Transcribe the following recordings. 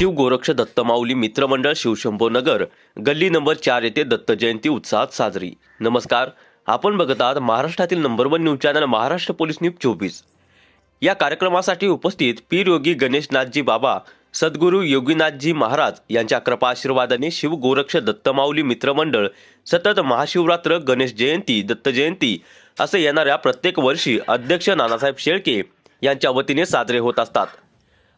शिव गोरक्ष दत्तमाऊली मित्रमंडळ शिवशंभो नगर गल्ली नंबर चार येथे दत्त जयंती उत्साहात साजरी. नमस्कार आपण बघत आहात महाराष्ट्रातील number one news channel Maharashtra police news चोवीस. या कार्यक्रमासाठी उपस्थित पीर योगी गणेशनाथजी बाबा सद्गुरू योगीनाथजी महाराज यांच्या कृपा आशीर्वादाने शिव गोरक्ष दत्तमाऊली मित्रमंडळ सतत महाशिवरात्र गणेश जयंती दत्त जयंती असे येणाऱ्या प्रत्येक वर्षी अध्यक्ष नानासाहेब शेळके यांच्या वतीने साजरे होत असतात.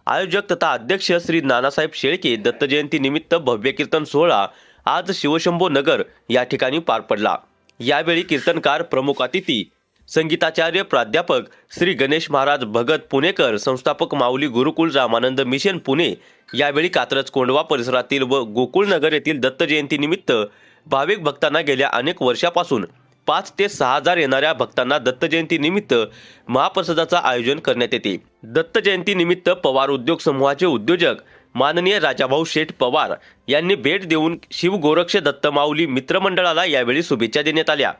आयोजक तथा अध्यक्ष श्री नानासाहेब शेळके दत्त निमित्त भव्य कीर्तन सोहळा आज शिवशंभो नगर या ठिकाणी पार पडला. यावेळी कीर्तनकार प्रमुख अतिथी संगीताचार्य प्राध्यापक श्री गणेश महाराज भगत पुणेकर संस्थापक माऊली गुरुकुल रामानंद मिशन पुणे यावेळी कात्रज कोंडवा परिसरातील व गोकुळनगर येथील दत्त निमित्त भाविक भक्तांना गेल्या अनेक वर्षापासून पाच ते सहा हजार येणाऱ्या भक्तांना दत्त निमित्त महाप्रसादाचं आयोजन करण्यात येते. दत्त जयंतीनिमित्त पवार उद्योग समूहाचे उद्योजक माननीय राजाभाऊ शेठ पवार यांनी भेट देऊन शिव गोरक्ष दत्तमाऊली मित्रमंडळाला यावेळी शुभेच्छा देण्यात आल्या.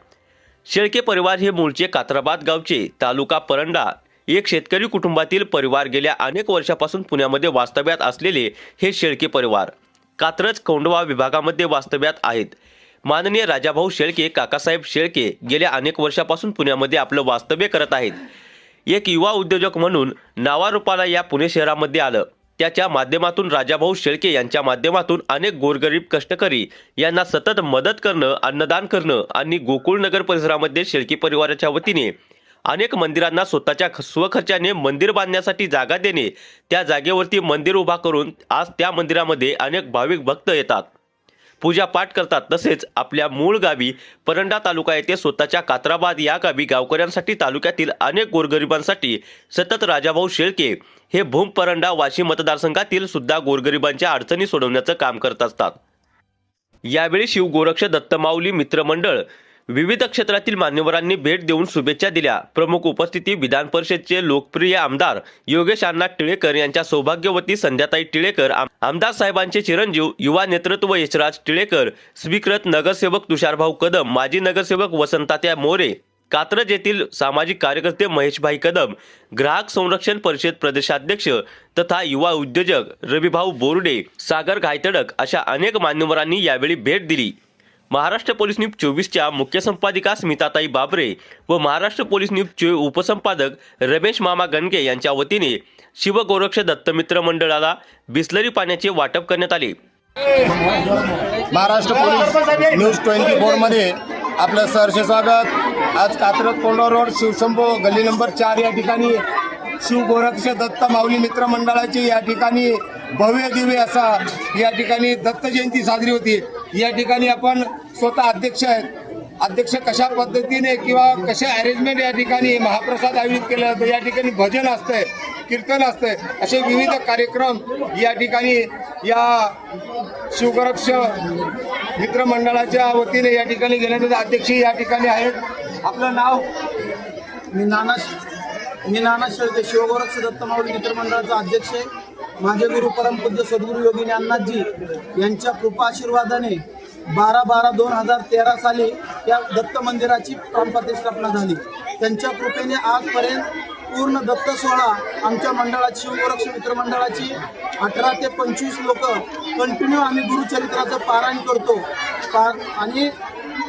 शेळके परिवार हे मूळचे कात्राबाद गावचे तालुका परंडा एक शेतकरी कुटुंबातील परिवार गेल्या अनेक वर्षापासून पुण्यामध्ये वास्तव्यात असलेले हे शेळके परिवार. कात्रज कोंडवा विभागामध्ये वास्तव्यात आहेत. माननीय राजाभाऊ शेळके काकासाहेब शेळके गेल्या अनेक वर्षापासून पुण्यामध्ये आपलं वास्तव्य करत आहेत. एक युवा उद्योजक म्हणून नावारूपाला या पुणे शहरामध्ये आलं. त्याच्या माध्यमातून राजाभाऊ शेळके यांच्या माध्यमातून अनेक गोरगरीब कष्टकरी यांना सतत मदत करणं अन्नदान करणं आणि गोकुळनगर परिसरामध्ये शेळके परिवाराच्या वतीने अनेक मंदिरांना स्वतःच्या ख- स्वखर्चाने मंदिर बांधण्यासाठी जागा देणे त्या जागेवरती मंदिर उभा करून आज त्या मंदिरामध्ये अनेक भाविक भक्त येतात. पूजापाठ करतात. तसेच आपल्या मूळ गावी परंडा तालुका येथे स्वतःच्या कात्राबाद या गावी गावकऱ्यांसाठी तालुक्यातील अनेक गोरगरिबांसाठी सतत राजाभाऊ शेळके हे भूम परंडा वाशी मतदारसंघातील सुद्धा गोरगरिबांच्या अडचणी सोडवण्याचं काम करत असतात. यावेळी शिव गोरक्ष दत्तमाऊली मित्रमंडळ विविध क्षेत्रातील मान्यवरांनी भेट देऊन शुभेच्छा दिल्या. प्रमुख उपस्थिती विधान परिषदचे लोकप्रिय आमदार योगेश अण्णा टिळेकर यांच्या सौभाग्यवती संध्याताई टिळेकर आमदार साहेबांचे चिरंजीव युवा नेतृत्व यशराज टिळेकर स्वीकृत नगरसेवक तुषारभाऊ कदम माजी नगरसेवक वसंतात्या मोरे कात्रज येथील सामाजिक कार्यकर्ते महेशभाई कदम ग्राहक संरक्षण परिषद प्रदेशाध्यक्ष तथा युवा उद्योजक रविभाऊ बोर्डे सागर घायतडक अशा अनेक मान्यवरांनी यावेळी भेट दिली. महाराष्ट्र पोलीस न्यूज चोवीसच्या मुख्य संपादिका स्मिताताई बाबरे व महाराष्ट्र पोलीस न्यूज उपसंपादक रमेश मामा गणगे यांच्या वतीने शिवगोरक्ष दत्तमित्र मंडळाला बिस्लरी पाण्याचे वाटप करण्यात आले. महाराष्ट्र पोलीस न्यूज ट्वेंटी फोरमध्ये आपलं सहर्ष स्वागत. आज कात्रत कोंडा रोड शिवशंभो गल्ली नंबर चार या ठिकाणी शिव गोरक्ष दत्त माऊली मित्र मंडळाची या ठिकाणी भव्य दिव्य असा या ठिकाणी दत्त जयंती साजरी होती. या ठिकाणी आपण स्वतः अध्यक्ष आहेत. अध्यक्ष कशा पद्धतीने किंवा कशा अरेंजमेंट या ठिकाणी महाप्रसाद आयोजित केलं जातो या ठिकाणी भजन असतंय कीर्तन असतंय असे विविध कार्यक्रम या ठिकाणी या शिवगोरक्ष मित्रमंडळाच्या वतीने या ठिकाणी घेण्यात अध्यक्ष या ठिकाणी आहेत. आपलं नाव? मी नाना मी नाना शेळके शिवगोरक्ष दत्तमावली मित्रमंडळाचा अध्यक्ष आहे. माझे गुरु परमपूज्य सद्गुरू योगिनी अण्णाजी यांच्या कृपा आशीर्वादाने बारा बारा दोन हजार तेरा साली या दत्त मंदिराची प्राणप्रतिष्ठापना झाली. त्यांच्या कृपेने आजपर्यंत पूर्ण दत्त सोहळा आमच्या मंडळाची शिवगोरक्ष मित्रमंडळाची अठरा ते पंचवीस लोक कंटिन्यू आम्ही गुरुचरित्राचं पारायण करतो. पा आणि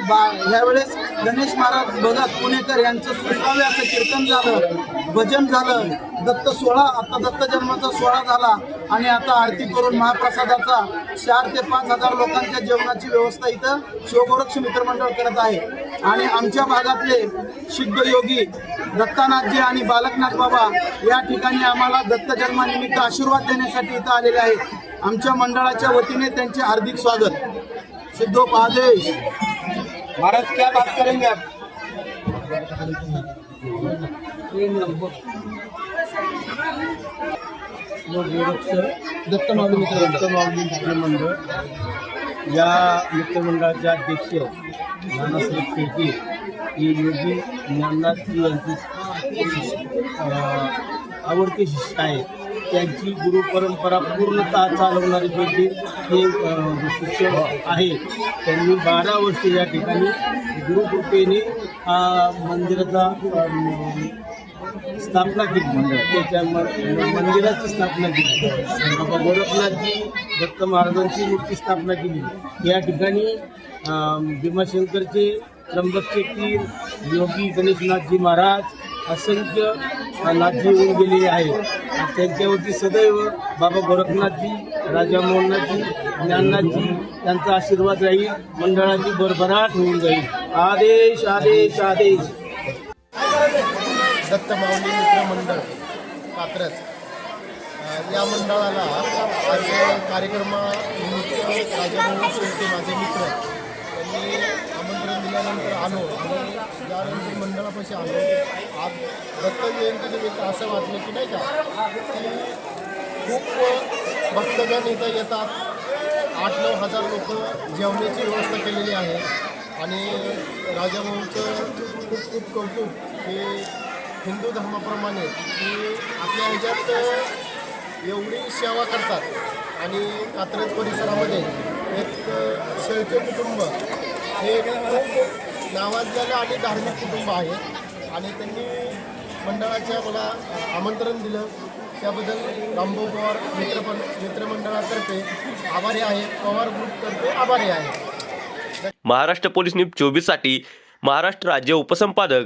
बा ह्यावेळेस गणेश महाराज भगत पुणेकर यांचं सुस्वावे असं कीर्तन झालं भजन झालं. दत्त सोहळा आता दत्त जन्माचा सोहळा झाला आणि आता आरती करून महाप्रसादाचा चार ते पाच हजार लोकांच्या जेवणाची व्यवस्था इथं शिवगोरक्ष मित्रमंडळ करत आहे. आणि आमच्या भागातले सिद्ध योगी दत्तानाथजी आणि बालकनाथ बाबा या ठिकाणी आम्हाला दत्त जन्मानिमित्त आशीर्वाद देण्यासाठी इथं आलेले आहेत. आमच्या मंडळाच्या वतीने त्यांचे हार्दिक स्वागत. सिद्धोपादेश महाराज क्या बात करेंगे आप? दत्तमावली मित्र दत्तमाऊली मित्रमंडळ या मित्रमंडळाचे अध्यक्ष नानासाहेब शेळके ही योगी ज्ञाननाथजी यांची आवडते शिष्य आहे त्यांची गुरु परंपरा पूर्णतः चालवणारी व्यक्ती हे शिक्षक आहे. त्यांनी बारा वर्षे या ठिकाणी गुरुकृपेने हा मंदिराचा स्थापना केली त्याच्या मंदिराची स्थापना केली. बाबा गोरखनाथजी दत्त महाराजांची मूर्ती स्थापना केली. या ठिकाणी भीमाशंकरचे त्र्यंबकचे तीर योगी गणेशनाथजी महाराज असंख्य नाथजी होऊन गेलेले आहेत. त्यांच्यावरती सदैव बाबा गोरखनाथजी राजा मोहननाथजी ज्ञाननाथजी त्यांचा आशीर्वाद राहील. मंडळाची भरभराट होऊन जाईल. आदेश आदेश आदेश. दत्त माऊली मित्र मंडळ कात्रज या मंडळाला आज कार्यक्रमानिमित्त राजाभाऊ शेळके माझे मित्र त्यांनी आमंत्रण दिल्यानंतर आलो आणि ज्यानंतर मंडळापाशी आलो आज दत्त जयंतीनिमित्त असं वाटलं की नाही का की खूप भक्तगण इथं येतात. आठ नऊ हजार लोक जेवणाची व्यवस्था केलेली आहे आणि राजाभाऊचं खूप खूप कौतुक की हिंदू धर्माप्रमाणे की आपल्या ह्याच्यात एवढी सेवा करतात. आणि कात्रज परिसरामध्ये एक शेळके कुटुंब हे खूप नावाजलेलं आणि धार्मिक कुटुंब आहे. आणि त्यांनी मंडळाच्या मला आमंत्रण दिलं. त्याबद्दल रामभाऊ पवार मित्रपण मित्रमंडळातर्फे आभारी आहे. पवार ग्रुपतर्फे आभारी आहे. महाराष्ट्र पोलीस न्यूज चोवीससाठी महाराष्ट्र राज्य उपसंपादक